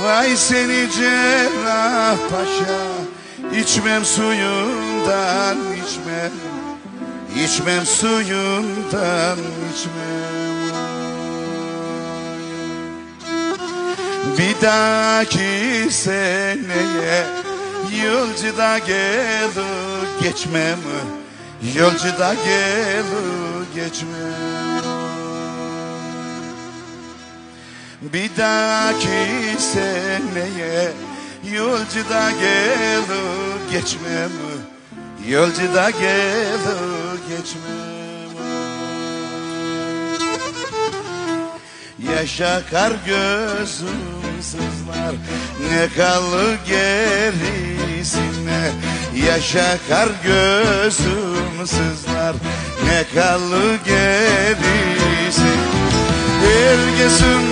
Vay seni cerrah paşa. İçmem suyundan içmem. İçmem suyundan içmem. Bir dahaki seneye Yolcuda gelu geçmem. Yolcuda gelu geçmem Bir dahaki seneye Yolcuda gelu geçmem. Yolcuda gelu geçmem. Yaşa kar gözüm sızlar Ne kalır gerisine? Yaşa kar gözüm sızlar Ne kalır gerisi Herkesin bir derdi